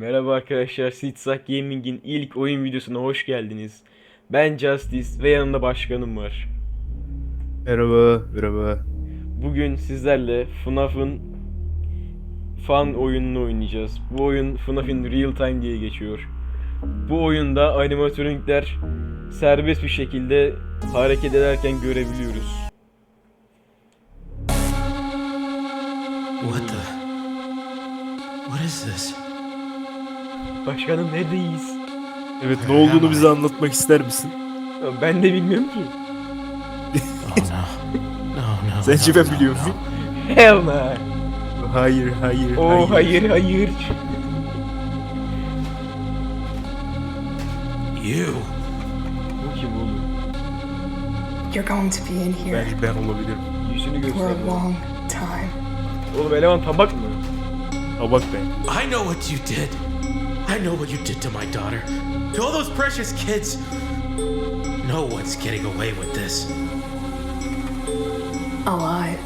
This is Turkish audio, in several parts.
Merhaba arkadaşlar, Sitsak Gaming'in ilk oyun videosuna hoş geldiniz. Ben Justice ve yanımda başkanım var. Merhaba, merhaba. Bugün sizlerle FNAF'ın fan oyununu oynayacağız. Bu oyun FNAF'in Real Time diye geçiyor. Bu oyunda animatronikler serbest bir şekilde hareket ederken görebiliyoruz. What the? What is this? Başkanım neredeyiz? Evet, ne olduğunu bize anlatmak ister misin? Ben de bilmiyorum ki. Ben no, biliyor muyum? Hell no. Hayır, hayır, Oh hayır hayır. You. Bu kim oğlum? You're going to be in here Bence ben olabilirim. Yüzünü for a long time. Oğlum eleman tabak mı? Tabak ben. I know what you did. I know what you did to my daughter. To all those precious kids. No one's getting away with this. Alive.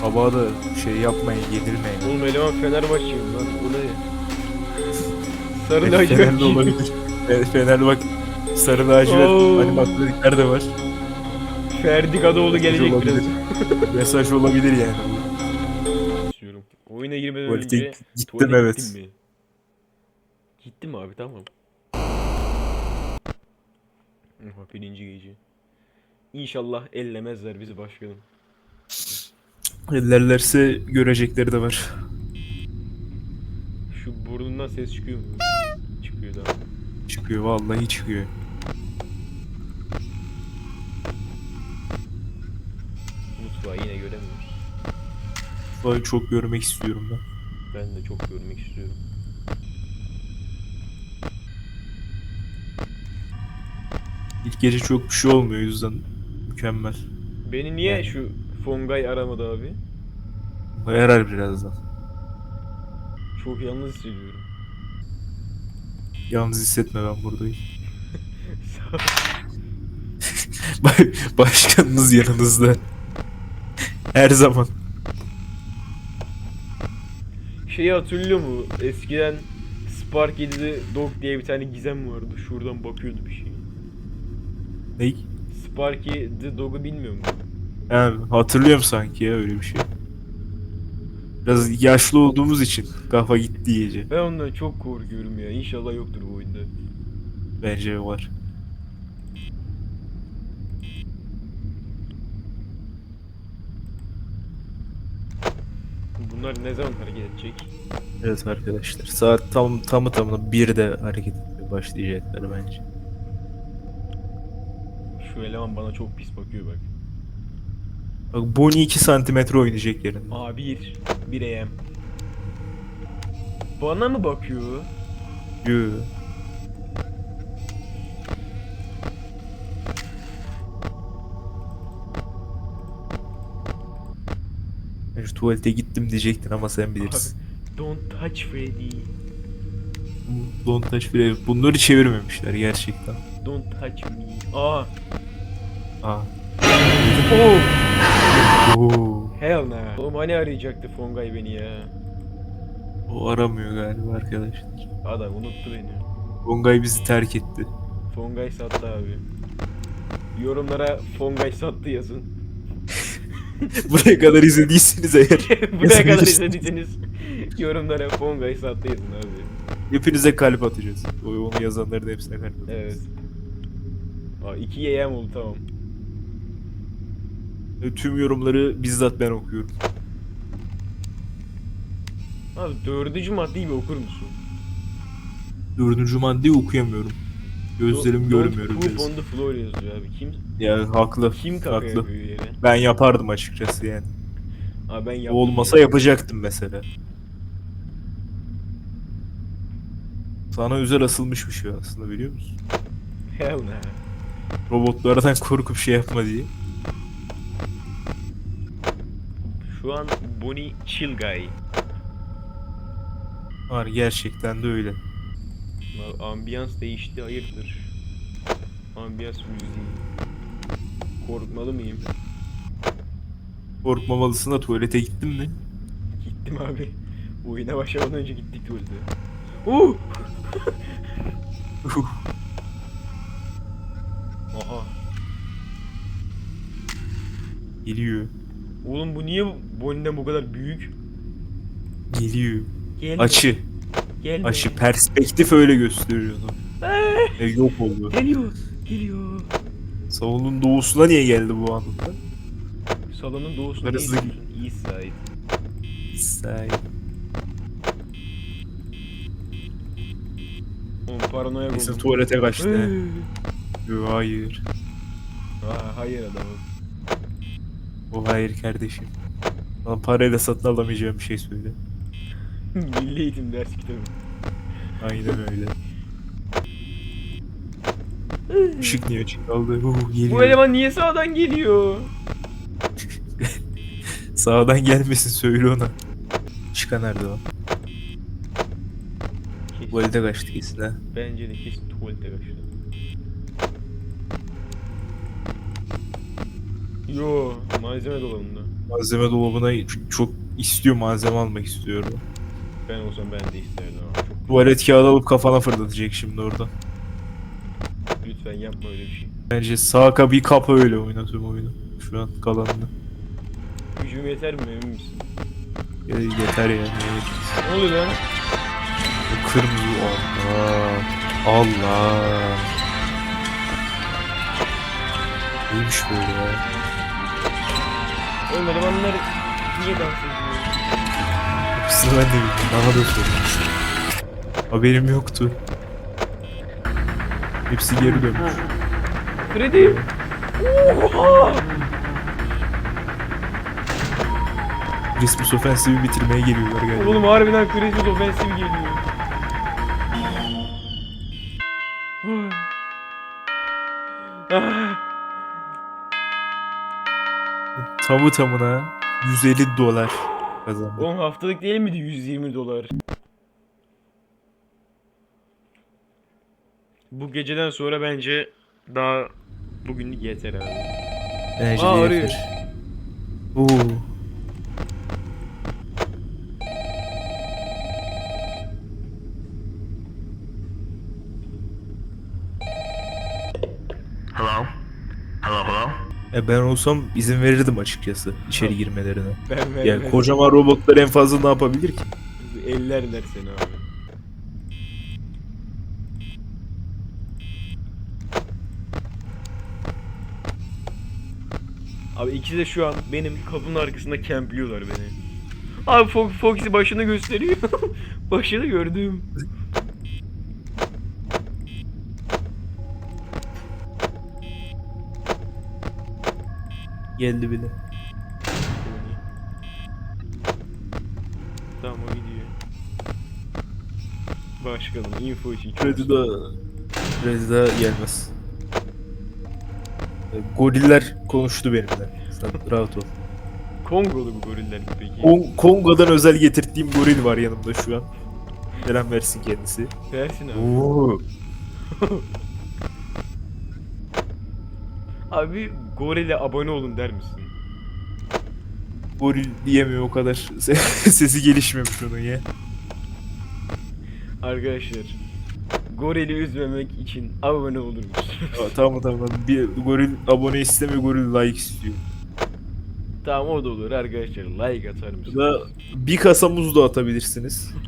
Tabağa da şey yapmayın, yedirmeyin. Oğlum eleman Fenerbahçe'yim lan. Bu ne? Sarı lacivert Fenerli olabilir. Evet, Fenerli bak. Sarı lacivert Oo. animatronikler de var. Ferdi Kadıoğlu gelecek olabilir. biraz. Mesaj olabilir yani. Oyuna girmeden Tuvalete önce gittim, tuvalete evet. gittin mi? Gittim mi abi tamam. Oha birinci gece. İnşallah ellemezler bizi başkanım. Ellerlerse görecekleri de var. Şu burnundan ses çıkıyor mu? Çıkıyor da. Çıkıyor, vallahi çıkıyor. Mutfağı yine göremiyoruz. Vallahi çok görmek istiyorum ben. Ben de çok görmek istiyorum. Gece çok bir şey olmuyor o yüzden mükemmel. Beni niye Yani. şu Fongay aramadı abi? Yarar birazdan. Çok yalnız hissediyorum. Yalnız hissetme ben buradayım. Başkanınız yanınızda. Her zaman. Şeyi hatırlıyor mu? Eskiden Spark 7'de Dog diye bir tane gizem vardı. Şuradan bakıyordu bir şey. Ney? Sparky the Dog'u bilmiyor musun? Yani hatırlıyorum sanki ya öyle bir şey. Biraz yaşlı olduğumuz için kafa gitti iyice. Ben ondan çok korkuyorum ya. İnşallah yoktur bu oyunda. Bence var. Bunlar ne zaman hareket edecek? Evet arkadaşlar. Saat tam tamı tamına bir de hareket etmeye başlayacaklar bence. Şu eleman bana çok pis bakıyor bak. Bak Bonnie 2 santimetre oynayacak yerinde. Aa bir. Bir AM. Bana mı bakıyor? Yoo. Şu tuvalete gittim diyecektin ama sen bilirsin. Don't touch Freddy. Don't touch bile. Bunları çevirmemişler gerçekten. Don't touch me. Aa. Aa. Oh. Oo. Hell no. Oğlum hani arayacaktı Fongay beni ya. O aramıyor galiba arkadaşlar. Adam unuttu beni. Bongay bizi terk etti. Fongay sattı abi. Yorumlara Fongay sattı yazın. Buraya kadar izlediyseniz eğer Buraya kadar izlediyseniz yorumlara Fongay sattı yazın abi. hepinize kalp atacağız. Onu yazanların hepsine kalp atacağız. Evet. Aa, iki yayam oldu tamam. E, Tüm yorumları bizzat ben okuyorum. Abi dördüncü maddeyi bir okur musun? Dördüncü maddeyi okuyamıyorum. Gözlerim Don't görmüyorum poop biraz. on the floor yazıyor abi. Kim Ya haklı. kim kaka haklı. yapıyor yere? Ben yapardım açıkçası yani. Abi ben yaptım. olmasa yapacaktım mesela. Sana özel asılmış bir şey aslında biliyor musun? Hell no. Robotlardan korkup şey yapma diye. Şu an Bonnie Chill Guy. Var gerçekten de öyle. Ambiyans değişti hayırdır? Ambiyans müziği. Korkmalı mıyım? Korkmamalısın da tuvalete gittin mi? Gittim abi. Oyuna başlamadan önce gittik tuvalete. Uh! Aha. Geliyor. Oğlum bu niye Bonnie'den bu kadar büyük? Geliyor. Gelme. Açı. Gelme. Açı. Perspektif öyle gösteriyor onu. Eee, E, yok oldu. Geliyor. Geliyor. Salonun doğusuna niye geldi bu anında? Salonun Ben ne hızlı- diyorsun? East side. İsrail. Oğlum paranoya Neyse tuvalete kaçtı. Hayır. Aa, hayır adamım. O hayır kardeşim. Lan parayla satın alamayacağım bir şey söyle. Milli eğitim ders kitabı. Aynen öyle. Işık niye açık kaldı? Uh, geliyor. Bu eleman niye sağdan geliyor? Sağdan gelmesin söyle ona. Çıkan nerede o? Tuvalete kaçtı kesin ha. Bence de kesin tuvalete kaçtı. Yo, malzeme dolabında. Malzeme dolabına çok istiyor malzeme almak istiyorum. Ben olsam ben de isterdim ama çok Tuvalet kağıdı alıp kafana fırlatacak şimdi orada. lütfen yapma öyle bir şey. Bence sağ kapıyı kapa öyle oynatıyorum oyunu. Şu an kalanını. Gücüm yeter mi emin misin? Ya, yeter yani. Ne oluyor lan? O kırmızı Allah. Allah. Neymiş böyle ya? Oğlum elemanlar niye dans ediyor? Hepsini ben de bilmiyorum. Bana da. Haberim yoktu. Hepsi geri dönmüş. Freddy! Oha! Christmas Offensive'i bitirmeye geliyorlar galiba. Oğlum harbiden Christmas Offensive geliyor. Ah. Tamı tamına 150 dolar kazandı. Oğlum haftalık değil miydi 120 dolar? Bu geceden sonra bence daha bugünlük yeter abi. Bence Aa, arıyor. Oo. Ben olsam izin verirdim açıkçası içeri girmelerine. Ben Yani vermem. kocaman robotlar en fazla ne yapabilir ki? Ellerler seni abi. Abi ikisi de şu an benim kapının arkasında kempliyorlar beni. Abi Fo Foxy başını gösteriyor. başını gördüm. Geldi bile. Tamam o gidiyor. Başkanım info için çok Freddy da Freddy da gelmez. E, Goriller konuştu benimle. Sen rahat ol. Kongolu bu goriller mi peki? Kong- Kongo'dan özel getirdiğim goril var yanımda şu an. Selam versin kendisi. Versin abi. Oo. Abi gorile abone olun der misin? Goril diyemiyor o kadar. Sesi gelişmemiş onun ya. Arkadaşlar gorili üzmemek için abone olur musunuz? Tamam tamam. Bir goril abone istemiyor, goril like istiyor. tamam o da olur arkadaşlar like atar mısınız? da bir kasa muz da atabilirsiniz.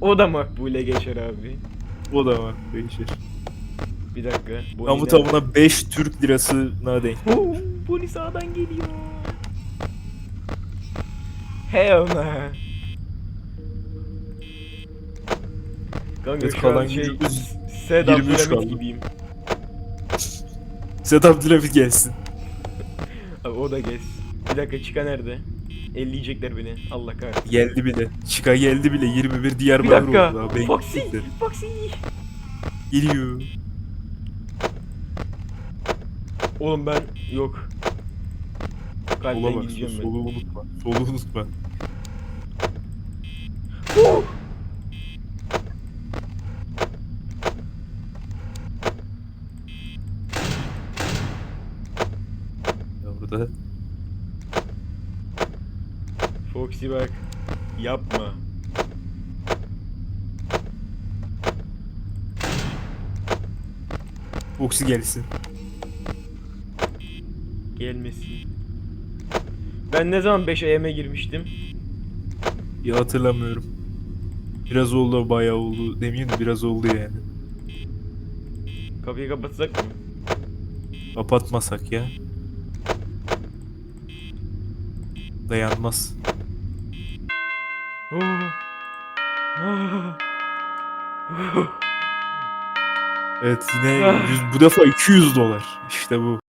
O da makbule geçer abi. O da var değişir. Bir dakika. Tamı nerede? tamına 5 Türk lirasına denk. Oo, Bonnie sağdan geliyor. Hell no. Kanka Evet, şu kalan an şey gücümüz Sedat 23 Piramit kaldı. gibiyim. Setup Trafik gelsin. Abi o da gez. Bir dakika çıka nerede? Elleyecekler beni. Allah kahretsin. Geldi bile. Çıka geldi bile. 21 Bir Diyarbakır oldu. dakika. abi. Foxy. Foxy. Geliyor. Oğlum ben yok. Kalpten Sola bak. ben. Solu unutma. Solu unutma. Ya burada. Foxy bak. Yapma. Foxy gelsin. Gelmesin. Ben ne zaman 5 AM'e girmiştim? Ya hatırlamıyorum. Biraz oldu bayağı oldu demeyeyim de biraz oldu yani. Kapıyı kapatsak mı? Kapatmasak ya. Dayanmaz. Oh. Ah. Oh. Evet yine 100, bu defa 200 dolar. İşte bu.